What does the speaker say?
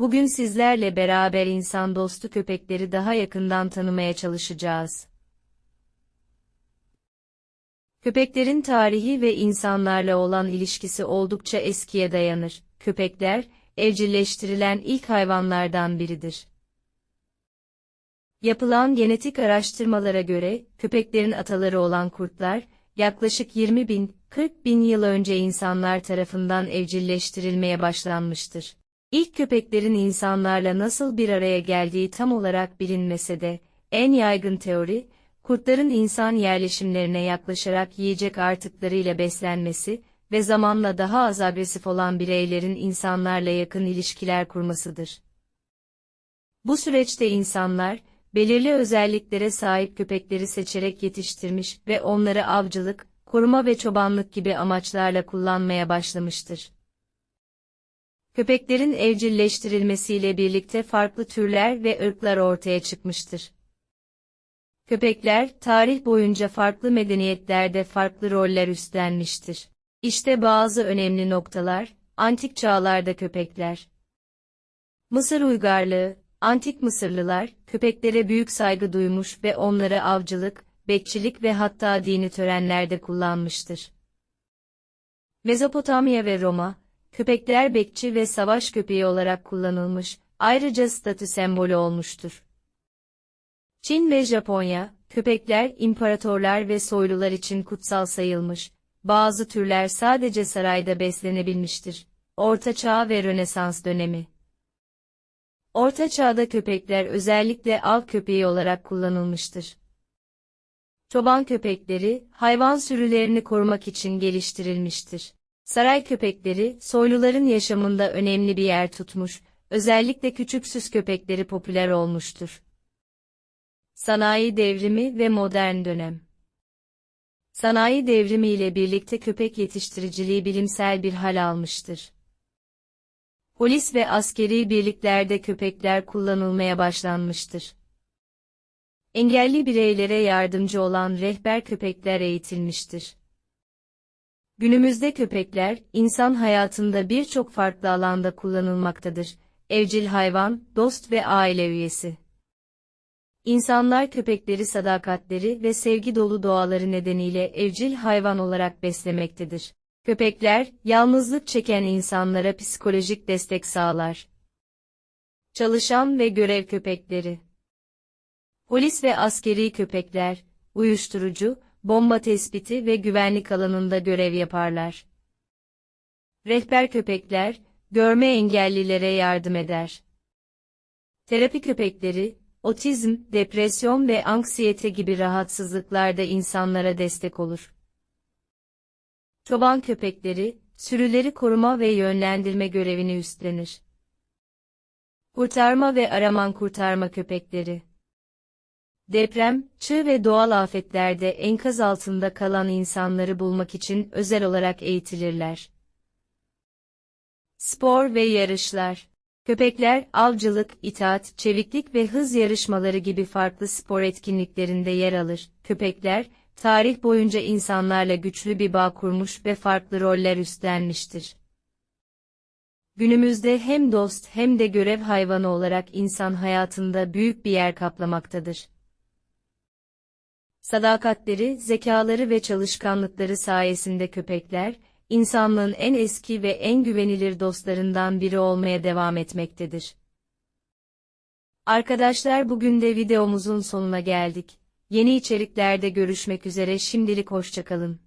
Bugün sizlerle beraber insan dostu köpekleri daha yakından tanımaya çalışacağız. Köpeklerin tarihi ve insanlarla olan ilişkisi oldukça eskiye dayanır. Köpekler, evcilleştirilen ilk hayvanlardan biridir. Yapılan genetik araştırmalara göre, köpeklerin ataları olan kurtlar, yaklaşık 20 bin, 40 bin yıl önce insanlar tarafından evcilleştirilmeye başlanmıştır. İlk köpeklerin insanlarla nasıl bir araya geldiği tam olarak bilinmese de, en yaygın teori, kurtların insan yerleşimlerine yaklaşarak yiyecek artıklarıyla beslenmesi ve zamanla daha az agresif olan bireylerin insanlarla yakın ilişkiler kurmasıdır. Bu süreçte insanlar, belirli özelliklere sahip köpekleri seçerek yetiştirmiş ve onları avcılık, koruma ve çobanlık gibi amaçlarla kullanmaya başlamıştır. Köpeklerin evcilleştirilmesiyle birlikte farklı türler ve ırklar ortaya çıkmıştır. Köpekler, tarih boyunca farklı medeniyetlerde farklı roller üstlenmiştir. İşte bazı önemli noktalar, antik çağlarda köpekler. Mısır uygarlığı, antik Mısırlılar, köpeklere büyük saygı duymuş ve onları avcılık, bekçilik ve hatta dini törenlerde kullanmıştır. Mezopotamya ve Roma, köpekler bekçi ve savaş köpeği olarak kullanılmış, ayrıca statü sembolü olmuştur. Çin ve Japonya, köpekler imparatorlar ve soylular için kutsal sayılmış, bazı türler sadece sarayda beslenebilmiştir. Orta Çağ ve Rönesans dönemi Orta Çağ'da köpekler özellikle av köpeği olarak kullanılmıştır. Çoban köpekleri, hayvan sürülerini korumak için geliştirilmiştir. Saray köpekleri, soyluların yaşamında önemli bir yer tutmuş, özellikle küçük süs köpekleri popüler olmuştur. Sanayi devrimi ve modern dönem Sanayi devrimi ile birlikte köpek yetiştiriciliği bilimsel bir hal almıştır. Polis ve askeri birliklerde köpekler kullanılmaya başlanmıştır. Engelli bireylere yardımcı olan rehber köpekler eğitilmiştir. Günümüzde köpekler, insan hayatında birçok farklı alanda kullanılmaktadır. Evcil hayvan, dost ve aile üyesi. İnsanlar köpekleri sadakatleri ve sevgi dolu doğaları nedeniyle evcil hayvan olarak beslemektedir. Köpekler, yalnızlık çeken insanlara psikolojik destek sağlar. Çalışan ve görev köpekleri Polis ve askeri köpekler, uyuşturucu, bomba tespiti ve güvenlik alanında görev yaparlar. Rehber köpekler, görme engellilere yardım eder. Terapi köpekleri, otizm, depresyon ve anksiyete gibi rahatsızlıklarda insanlara destek olur. Çoban köpekleri, sürüleri koruma ve yönlendirme görevini üstlenir. Kurtarma ve araman kurtarma köpekleri Deprem, çığ ve doğal afetlerde enkaz altında kalan insanları bulmak için özel olarak eğitilirler. Spor ve yarışlar Köpekler, avcılık, itaat, çeviklik ve hız yarışmaları gibi farklı spor etkinliklerinde yer alır. Köpekler, tarih boyunca insanlarla güçlü bir bağ kurmuş ve farklı roller üstlenmiştir. Günümüzde hem dost hem de görev hayvanı olarak insan hayatında büyük bir yer kaplamaktadır. Sadakatleri, zekaları ve çalışkanlıkları sayesinde köpekler, insanlığın en eski ve en güvenilir dostlarından biri olmaya devam etmektedir. Arkadaşlar bugün de videomuzun sonuna geldik. Yeni içeriklerde görüşmek üzere şimdilik hoşçakalın.